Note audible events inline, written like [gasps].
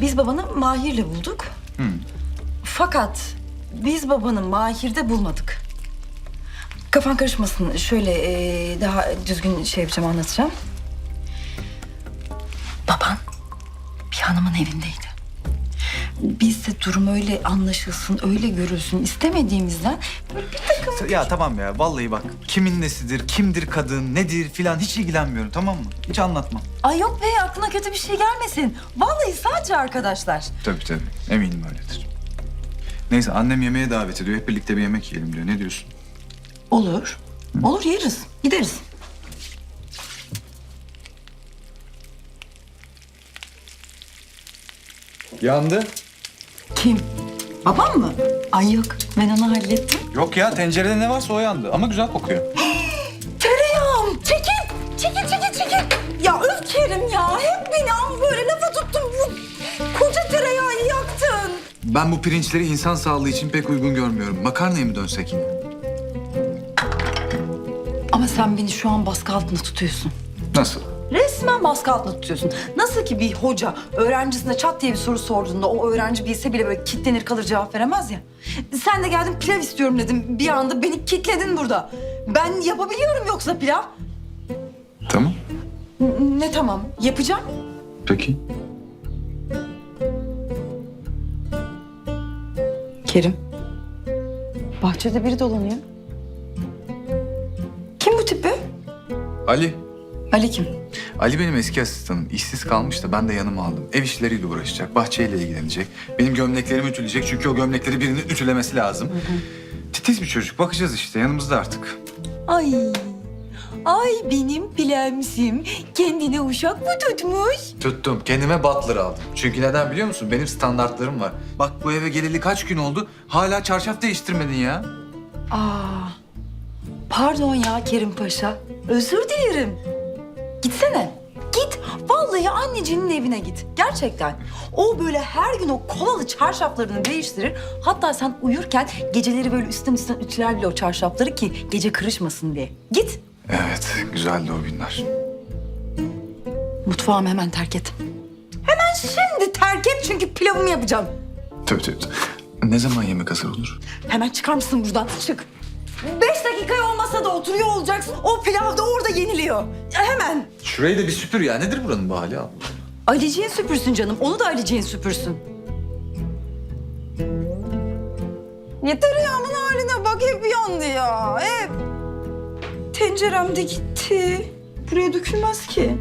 biz babanı Mahir'le bulduk. Fakat biz babanı Mahir'de bulmadık. Kafan karışmasın. Şöyle ee, daha düzgün şey yapacağım, anlatacağım. Baban bir hanımın evindeydi. Biz de durum öyle anlaşılsın, öyle görülsün istemediğimizden böyle bir takım... Ya tamam ya vallahi bak kimin nesidir, kimdir kadın, nedir filan hiç ilgilenmiyorum tamam mı? Hiç anlatma. Ay yok be aklına kötü bir şey gelmesin. Vallahi sadece arkadaşlar. Tabii tabii eminim öyledir. Neyse annem yemeğe davet ediyor. Hep birlikte bir yemek yiyelim diyor. Ne diyorsun? Olur. Olur yeriz. Gideriz. Yandı. Kim? Babam mı? Ay yok ben onu hallettim. Yok ya tencerede ne varsa o yandı ama güzel kokuyor. [gasps] Tereyağım çekil. Çekil çekil çekil. Ya öf Kerim ya. Hep beni am böyle lafa tuttun. Bu koca tereyağı yaktın. Ben bu pirinçleri insan sağlığı için pek uygun görmüyorum. Makarnaya mı dönsek yine? Ama sen beni şu an baskı altında tutuyorsun. Nasıl? Resmen baskı altında tutuyorsun. Nasıl ki bir hoca öğrencisine çat diye bir soru sorduğunda o öğrenci bilse bile böyle kitlenir kalır cevap veremez ya. Sen de geldin pilav istiyorum dedim. Bir anda beni kitledin burada. Ben yapabiliyorum yoksa pilav. Tamam. N- Ne tamam yapacağım. Peki. Kerim. Bahçede biri dolanıyor. Kim bu tip be? Ali. Ali kim? Ali benim eski asistanım. İşsiz kalmış da ben de yanıma aldım. Ev işleriyle uğraşacak, bahçeyle ilgilenecek. Benim gömleklerimi ütüleyecek çünkü o gömlekleri birinin ütülemesi lazım. Titiz bir çocuk. Bakacağız işte yanımızda artık. Ay. Ay benim plemsim. Kendine uşak mı tutmuş? Tuttum. Kendime butler aldım. Çünkü neden biliyor musun? Benim standartlarım var. Bak bu eve geleli kaç gün oldu? Hala çarşaf değiştirmedin ya. Aa, pardon ya Kerim Paşa. Özür dilerim. Gitsene. Git. Vallahi annecinin evine git. Gerçekten. O böyle her gün o kolalı çarşaflarını değiştirir. Hatta sen uyurken geceleri böyle üstten üstten ütüler bile o çarşafları ki gece kırışmasın diye. Git. Evet, güzeldi o günler. Mutfağımı hemen terk et. Hemen şimdi terk et çünkü pilavımı yapacağım. Tabii. tabii. Ne zaman yemek hazır olur? Hemen çıkar mısın buradan? Çık. Beş dakikaya olmasa da oturuyor olacaksın. O pilav da orada yeniliyor. Hemen. Şurayı da bir süpür ya. Nedir buranın bu hali? Allah. Aliciğin süpürsün canım. Onu da Aliciğin süpürsün. Yeter yağımın haline bak hep yandı ya. Hep. Tencerem de gitti. Buraya dökülmez ki.